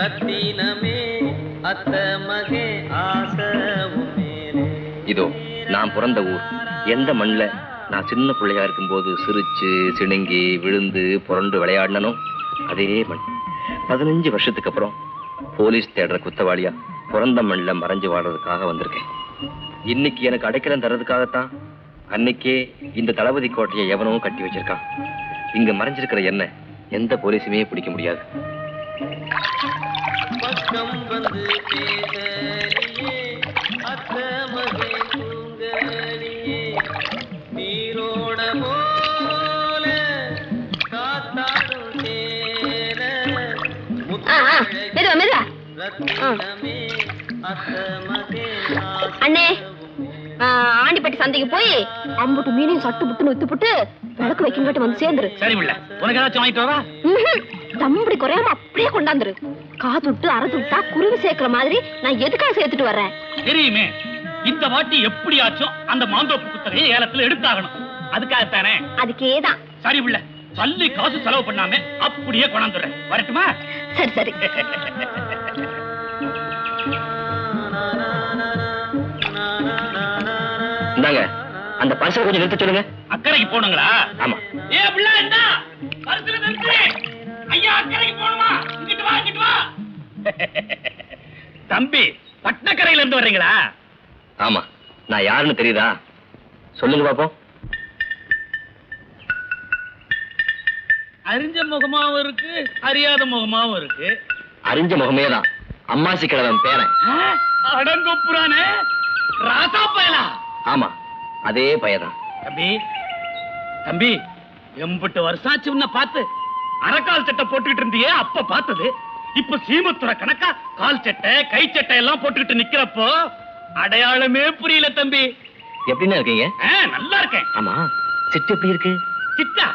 ரத்தினமே அத்த மகே இதோ நான் பிறந்த ஊர். எந்த மண்ணில் நான் சின்ன பிள்ளையா இருக்கும்போது சிரிச்சு சிணுங்கி விழுந்து புரண்டு விளையாடினனோ அதே மண். பதினஞ்சு வருஷத்துக்கு அப்புறம் போலீஸ் தேடுற குத்தவாளியா பிறந்த மண்ணில் மறைஞ்சு வாடுறதுக்காக வந்திருக்கேன். இன்னைக்கு எனக்கு அடைக்கலம் தர்றதுக்காகத்தான் அன்னைக்கே இந்த தளபதி கோட்டையை எவனவும் கட்டி வச்சிருக்கான். இங்க மறைஞ்சிருக்கிற என்ன எந்த போலீஸுமே பிடிக்க முடியாது. வந்து பேசலியே அத்த மகே தூங்கலியே நீரோட போல காத்தாடும் தேன ஆ, ஆ, மெதுவா மெதுவா. ரத்தினமே அத்த மகே அண்ணே ஆ, ஆண்டிப்பட்டி சந்தைக்கு போய் அம்புட்டு மீனையும் சட்டு புட்டுன்னு வித்து புட்டு விளக்கு வைக்கங்கிட்ட வந்து சேர்ந்துரு. சரி உனக்கு ஏதாச்சும் வாங்கிட்டு வரவா ம்ஹும். தம்படி குறையாம அப்படியே கொண்டாந்துரு. காதுட்டு அரைச்சு விட்டா குருவி சேர்க்கிற மாதிரி நான் எதுக்காக சேர்த்துட்டு வர்றேன்? தெரியுமே. இந்த வாட்டி எப்படியாச்சும் அந்த மாந்தோப்பு புத்தகையை ஏலத்துல எடுத்தாகணும். அதுக்காகத்தானே? அதுக்கே தான் சரி உள்ள. சல்லி காசு செலவு பண்ணாம அப்படியே கொண்டாந்துடுறேன். வரட்டுமா? சரி சரி. இந்தாங்க. அந்த பரிசை கொஞ்சம் நிறுத்த சொல்லுங்க. அக்கறைக்கு போகணுங்களா? ஆமா. ஏ பிள்ளை என்ன பரிசுல நிறுத்து. ஐயா அக்கறைக்கு போகணுமா? இங்கிட்டு வா இங்கிட்டு வா. தம்பி பட்டக்கரையில இருந்து வர்றீங்களா? ஆமா நான் யாருன்னு தெரியுதா? சொல்லுங்க பாப்போம். அறிஞ்ச முகமாவும் இருக்கு அறியாத முகமாவும் இருக்கு. அறிஞ்ச முகமே தான். அம்மாசி கிழவன் பேரன். அடங்கொப்புறானே ராசா பயலா? ஆமா அதே பையதான். தம்பி தம்பி எம்பட்டு வருஷாச்சு உன்னை பார்த்து. அரைக்கால் சட்டை போட்டுக்கிட்டு இருந்தியே அப்ப பார்த்தது. இப்ப சீமத்துற கணக்கா கால் சட்டை கை சட்டை எல்லாம் போட்டுக்கிட்டு நிக்கிறப்போ அடையாளமே புரியல தம்பி. எப்படின்னு இருக்கீங்க? நல்லா இருக்கேன். ஆமா. சிட்டு எப்படி இருக்கு? சிட்டா?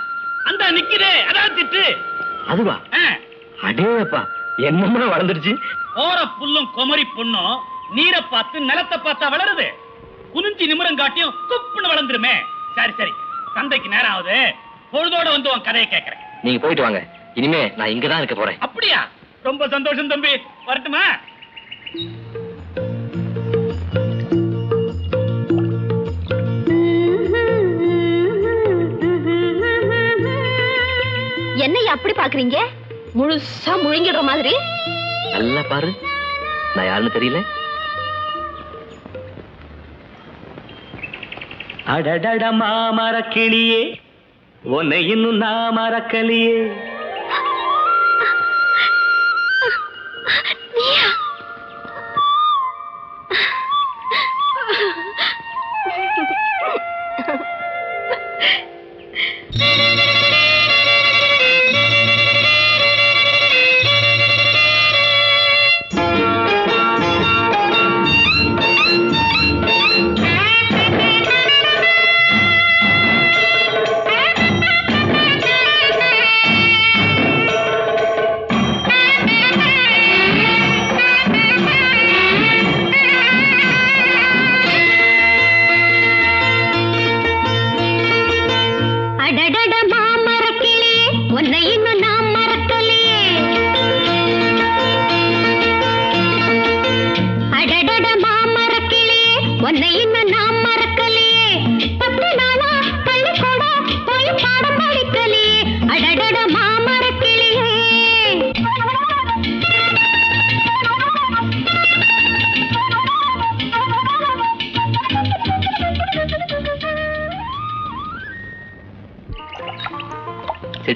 அந்த நிக்குதே. அதான் சிட்டு. அதுவா? அடேப்பா என்னமா வளர்ந்துருச்சு? போற புல்லும் குமரி பொண்ணும் நீரை பார்த்து நிலத்தை பார்த்தா வளருது. குனிஞ்சி நிமிரம் காட்டியும் குப்புன்னு வளர்ந்துருமே. சரி சரி. சந்தைக்கு நேரம் ஆகுது. பொழுதோட வந்து உன் கதையை கேட்கறேன். நீங்க போயிட்டு வாங்க. இனிமே நான் இங்கதான் இருக்க போறேன். அப்படியா? ரொம்ப சந்தோஷம் தம்பி. வரட்டுமா? என்னைய அப்படி பாக்குறீங்க? முழுசா முழுங்கிடுற மாதிரி? நல்லா பாரு. நான் யாருன்னு தெரியல. அடடட மாமர கிளியே உன்னை இன்னும் நான்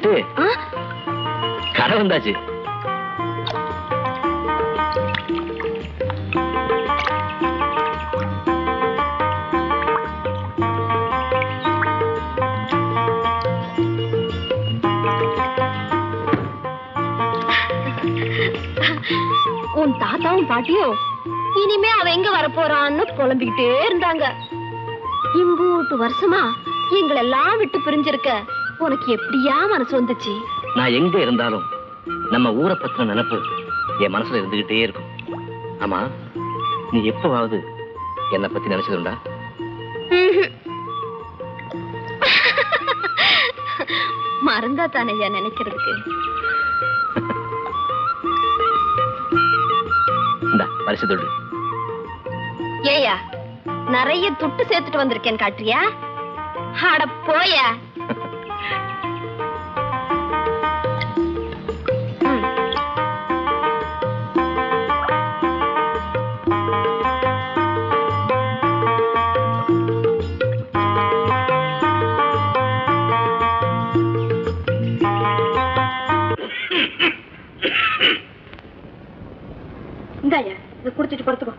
ஆ? கடை வந்தாச்சு. உன் தாத்தாவும் பாட்டியும் இனிமே அவ எங்க வரப்போறான்னு புலம்பிக்கிட்டே இருந்தாங்க. இம்பூட்டு வருஷமா எங்களெல்லாம் விட்டு பிரிஞ்சிருக்க உனக்கு எப்படியா மனசு வந்துச்சு? நான் எங்க இருந்தாலும் நம்ம ஊரை பத்தின நினைப்பு என் மனசுல இருந்துகிட்டே இருக்கும். ஆமா நீ எப்பவாவது என்னை பத்தி நினைச்சதுண்டா. மறந்தா தானே நினைக்கிறதுக்கு. பரிசு தொடு. ஏயா நிறைய துட்டு சேர்த்துட்டு வந்திருக்கேன் காட்டுறியா? அட போயா இந்தாயா இதை குடிச்சிட்டு படுத்துக்கோ.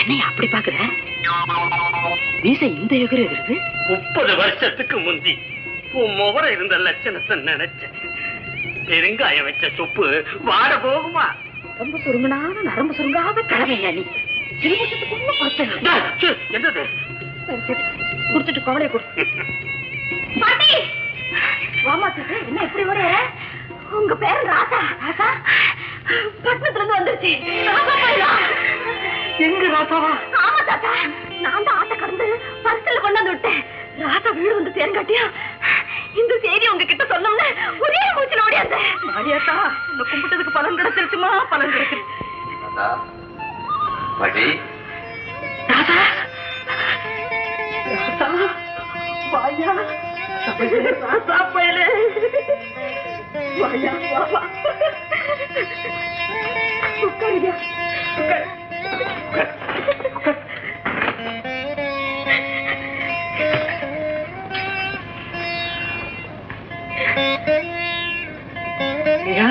என்னையா அப்படி பாக்குற? மீசை இந்த எகிற எகிறது முப்பது வருஷத்துக்கு முந்தி உன் முகர இருந்த லட்சணத்தை நினைச்சேன். பெருங்காயம் வச்ச சுப்பு வாட போகுமா? ரொம்ப சுருங்கனான நரம்பு சுருங்காத கிழமையா நீ. சிறுமுஷத்துக்குள்ள பார்த்தேன் ச்சே, என்னது? சரி சரி. குடுத்துட்டு கவலையை கொடு. வாமா சித்து என்ன இப்படி வர உங்க பேர் ராசா. ராசா? பட்டணத்துல இருந்து வந்துருச்சு. ராசா எங்க ராசாவா? ஆமா தாத்தா நான் தான் ஆட்டை கடந்து பரிசல கொண்டு வந்து விட்டேன். ராசா வீடு வந்து தேர்காட்டியா இந்த செய்தி உங்ககிட்ட சொன்னோம்னு ஒரே மூச்சில் ஓடியாந்த மாரியாத்தா இந்த கும்பிட்டதுக்கு பலன் கிடைச்சிருச்சுமா? பலன் கிடைச்சிருச்சு. ராசா ராசா. வாயா ராசா பயலே வாயா வா வா உட்காருங்க உட்காரு ஐயா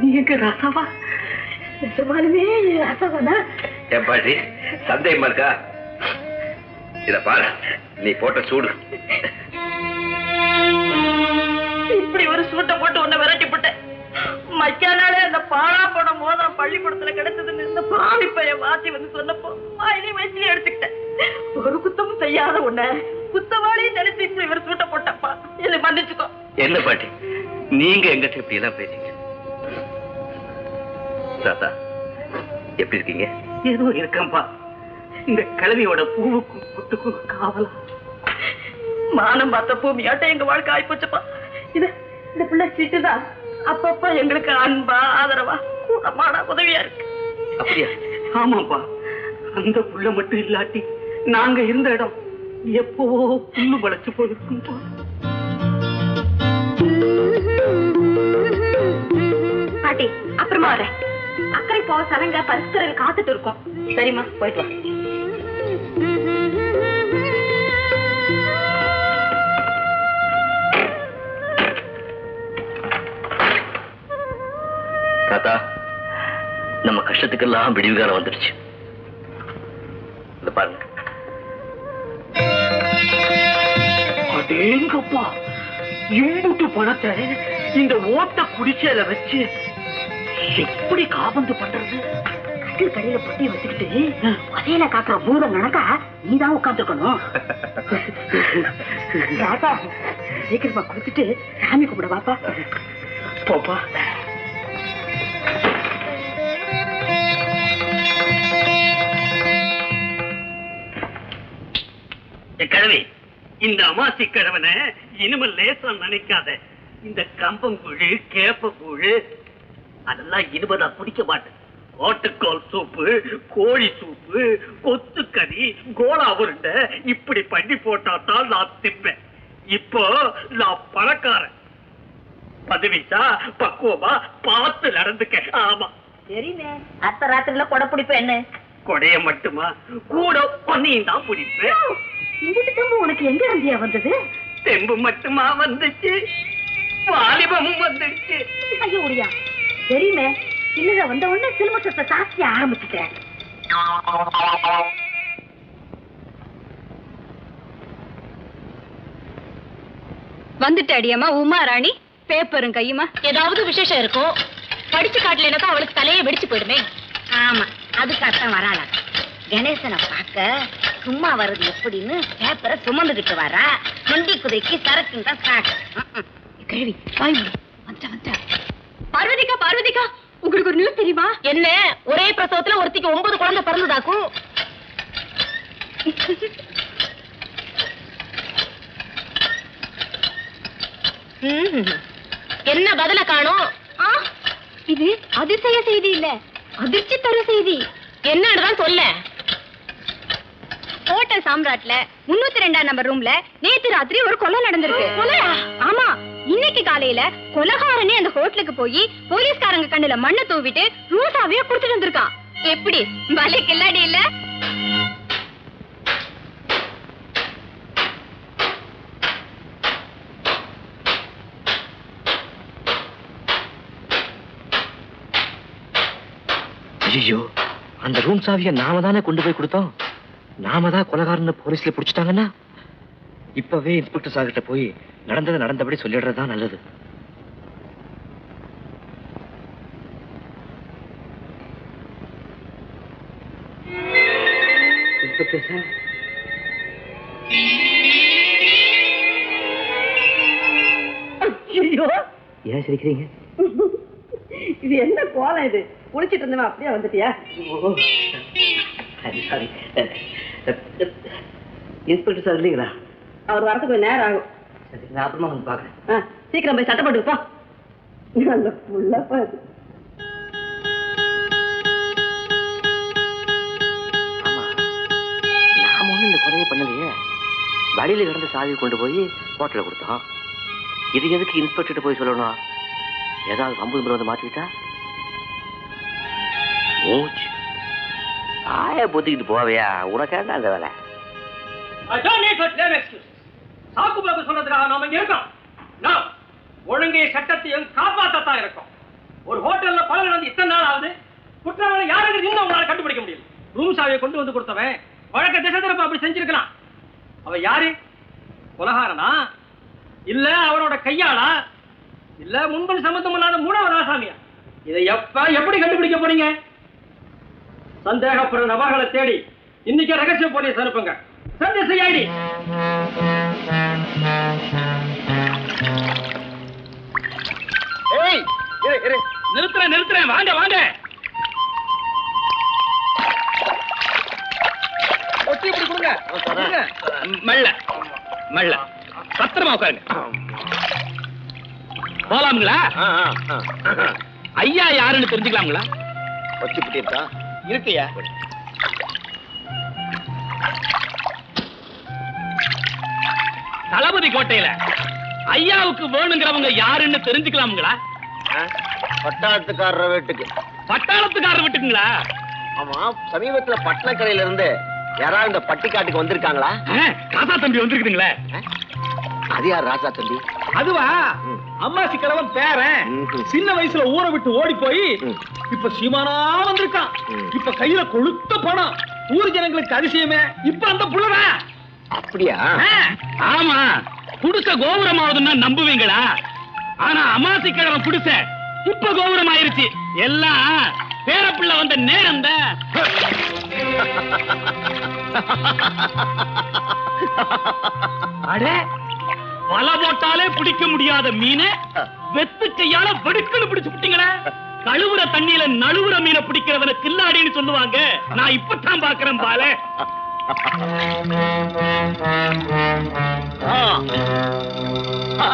நீங்க ரசவா நிஜமாலுமே ரசவானா ஏன் பாட்டி சந்தேகமா இருக்கா? இத பாரு நீ போட்ட சூடு. இப்படி ஒரு சூட்டை போட்டு உன்னை விரட்டி போட்டேன். மச்சானாலே அந்த பாழா போன மோதிரம் பள்ளிக்கூடத்துல கிடைச்சதுன்னு இந்த பாவி பையன் வாத்தி வந்து சொன்னப்போ வாயிலே வயசுல எடுத்துக்கிட்டேன் ஒரு குத்தமும் செய்யாத உன்னை குத்தவாளியும் நினைச்சு இப்படி ஒரு சூட்டை போட்டப்பா. என்னை மன்னிச்சுக்கோ. என்ன பாட்டி? நீங்க எங்கிட்ட இப்படி எல்லாம் பேசிங்க தாத்தா எப்படி இருக்கீங்க? ஏதோ இருக்கேன்பா. இந்த கிழவியோட பூவுக்கும் புட்டுக்கும் காவலா? மானம் பார்த்த பூமியாட்டம் எங்க வாழ்க்கை ஆயிப்போச்சுப்பா. இது இந்த பிள்ளை சீட்டுதான் அப்பப்ப எங்களுக்கு அன்பா ஆதரவா கூடமாடா உதவியா இருக்கு. அப்படியா? ஆமாப்பா. அந்த புள்ள மட்டும் இல்லாட்டி நாங்க இருந்த இடம் எப்போ புல்லு வளைச்சு போயிருக்கும்பா பாட்டி அப்புறமா வரேன். அக்கறை போக சலங்க பரிசுத்தரல் காத்துட்டு இருக்கோம். சரிம்மா போயிட்டு வா. தாத்தா நம்ம கஷ்டத்துக்கெல்லாம் விடிவு காலம் வந்துடுச்சு. இந்த பாருங்க. அடேங்கப்பா இம்புட்டு பணத்தை இந்த ஓட்ட குடிச்சல வச்சு எப்படி காபந்து பண்றது? கட்டில் கடையில பொட்டியை வச்சுக்கிட்டு வதையில காக்குற பூதம் கணக்கா நீதான் உட்காந்துருக்கணும் ராசா சீக்கிரமா குடிச்சிட்டு சாமி கும்பிட வாப்பா. போப்பா. கிழவி இந்த அமாசி கிழவனை இனிமேல் லேசா நினைக்காத. இந்த கம்பங்குழு கேப்பக்கூழு அதெல்லாம் இனிமே நான் குடிக்க மாட்டேன். ஓட்டுக்கோல் சூப்பு கோழி சூப்பு கொத்துக்கறி கோலா உருண்டை இப்படி பண்ணி போட்டா தான் நான் திப்பேன். இப்போ நான் பணக்காரன். பதவிசா பக்குவமா பார்த்து நடந்துக்க. ஆமா. சரிண்ணே அத்த ராத்திரில கொடை பிடிப்ப என்ன கொடைய மட்டுமா? கூட பொன்னியும் தான் பிடிப்பேன். தம்பு உனக்கு எங்க இருந்தியா வந்தது? தெம்பு மட்டுமா வந்துச்சு. வாலிபமும் வந்துச்சு. ஐயோ உடியா. தெரியுமே இல்ல வந்த உடனே சிலுமசத்தை சாட்சி ஆரம்பிச்சுட்டேன். வந்துட்டு அடியம்மா உமா ராணி. பேப்பரும் கையுமா. ஏதாவது விசேஷம் இருக்கும் படிச்சு காட்டலைன்னா தான் அவளுக்கு தலையே வெடிச்சு போயிடுமே. ஆமா அதுக்காகத்தான் வராளா கணேசனை பார்க்க சும்மா வர்றது எப்படின்னு பேப்பரை சுமந்துகிட்டு வரா. நொண்டி குதிரைக்கு சரக்குன்னு தான் சாக்கு. கேள்வி வாய் மூடு. வந்துட்டா வந்துட்டா பார்வதிகா பார்வதிகா உங்களுக்கு ஒரு நியூஸ் தெரியுமா? என்ன? ஒரே பிரசவத்துல ஒருத்திக்கு ஒன்பது குழந்தை பிறந்ததாக்கும். என்ன பதில காணோம்? ஆ, இது அதிசய செய்தி இல்ல. அதிர்ச்சி தரும் செய்தி. என்னன்னு சொல்ல. ஹோட்டல் சாம்ராட்ல முன்னூத்தி ரெண்டாம் நம்பர் ரூம்ல நேத்து ராத்திரி ஒரு கொலை நடந்திருக்கு. கொலையா? ஆமா. இன்னைக்கு காலையில கொலகாரனே அந்த ஹோட்டலுக்கு போய் போலீஸ்காரங்க கண்ணுல மண்ணை தூவிட்டு ரூசாவே குடுத்துட்டு வந்திருக்கான் எப்படி? பலே கில்லாடி இல்ல? ஐயோ அந்த ரூம் சாவியை நாம தானே கொண்டு போய் கொடுத்தோம்? நாம தான் கொலகாரன்னு போலீஸ்ல பிடிச்சிட்டாங்கன்னா இப்பவே இன்ஸ்பெக்டர் சார் கிட்ட போய் நடந்ததை நடந்தபடி சொல்லிடுறது தான் நல்லது இன்ஸ்பெக்டர் சார் ஏன் சிரிக்கிறீங்க? இது என்ன கோலம் இது? குளிச்சிட்டு இருந்தவன் அப்படியே வந்துட்டியா? சாரி இன்ஸ்பெக்டர் சார் இல்லைங்களா? அவர் வரதுக்கு கொஞ்சம் நேரம் ஆகும். சரி நான் அப்புறமா வந்து பார்க்குறேன். ஆ, சீக்கிரம் போய் சட்டை போட்டு போ. அந்த புள்ளப்பா இது. ஆமா நாம ஒண்ணும் இந்த கொலையை பண்ணலையே. வழியில கிடந்த சாவி கொண்டு போய் ஹோட்டல்ல கொடுத்தோம். இது எதுக்கு இன்ஸ்பெக்டர் போய் சொல்லணும்? ஏதாவது வம்பு தும்பு வந்து மாட்டிக்கிட்டா? மூச்சு ஆய பொத்திக்கிட்டு போவையா? உனக்காக அந்த வேலை? I சாக்கு சொன்னதுக்காக நாம இங்க இருக்கோம். நாம் ஒழுங்கை சட்டத்தையும் காப்பாற்றத்தான் இருக்கோம். ஒரு ஹோட்டல்ல பல நடந்து இத்தனை நாள் ஆகுது. குற்றவாளி யாருங்கிறது இன்னும் உங்களால கண்டுபிடிக்க முடியல. ரூம் சாவியை கொண்டு வந்து கொடுத்தவன் வழக்க திசை திருப்ப அப்படி செஞ்சிருக்கலாம் அவ யாரு? கொலகாரனா? இல்ல அவனோட கையாளா? இல்ல முன்பன் சம்பந்தம் இல்லாத மூணாவது ஆசாமியா? இதை எப்ப எப்படி கண்டுபிடிக்க போறீங்க? சந்தேகப்படுற நபர்களை தேடி இன்னைக்கு ரகசிய போலீஸ் அனுப்புங்க. சந்தை ஐடி ஏய் இரு இரு. நிறுத்துறேன் நிறுத்துறேன். வாங்க வாங்க. ஒட்டி இப்படி கொடுங்க. கொடுங்க. மெல்ல மெல்ல. பத்திரமா உட்காருங்க. போலாமுங்களா. ஐயா யாருன்னு தெரிஞ்சுக்கலாங்களா ஒட்டி இப்படி இருக்கா இருக்கையா? தளபதி கோட்டையில ஐயாவுக்கு வேணுங்கிறவங்க யாருன்னு தெரிஞ்சுக்கலாமுங்களா? பட்டாளத்துக்காரர் வீட்டுக்கு. பட்டாளத்துக்காரர் விட்டுக்குங்களா? ஆமா சமீபத்துல பட்டணக்கரையில இருந்து யாராவது இந்த பட்டிக்காட்டுக்கு வந்திருக்காங்களா? காசா தம்பி வந்திருக்குதுங்களே. அது யார் ராஜா தம்பி? அதுவா? ம். அம்மா சிக்கலவன் பேரன். சின்ன வயசுல ஊரை விட்டு ஓடி போய். இப்ப சீமானா வந்திருக்கான். இப்ப கையில கொழுத்த பணம். ஊர் ஜனங்களுக்கு அதிசயமே. இப்ப அந்த புள்ளதான் அப்படியா? ஆமா. குடிச கோபுரமாவதுன்னா நம்புவீங்களா? ஆனா அமாசி கிழமை குடிச இப்ப கோபுரம் ஆயிருச்சு எல்லாம் பேரப்பிள்ளை வந்த நேரம் அட வலை போட்டாலே பிடிக்க முடியாத மீனை வெத்து கையால வெடுக்குன்னு பிடிச்சு விட்டீங்களே? கழுவுற தண்ணியில நழுவுற மீனை பிடிக்கிறவன கில்லாடின்னு சொல்லுவாங்க. நான் இப்பதான் பாக்குறேன் பால. ஆ.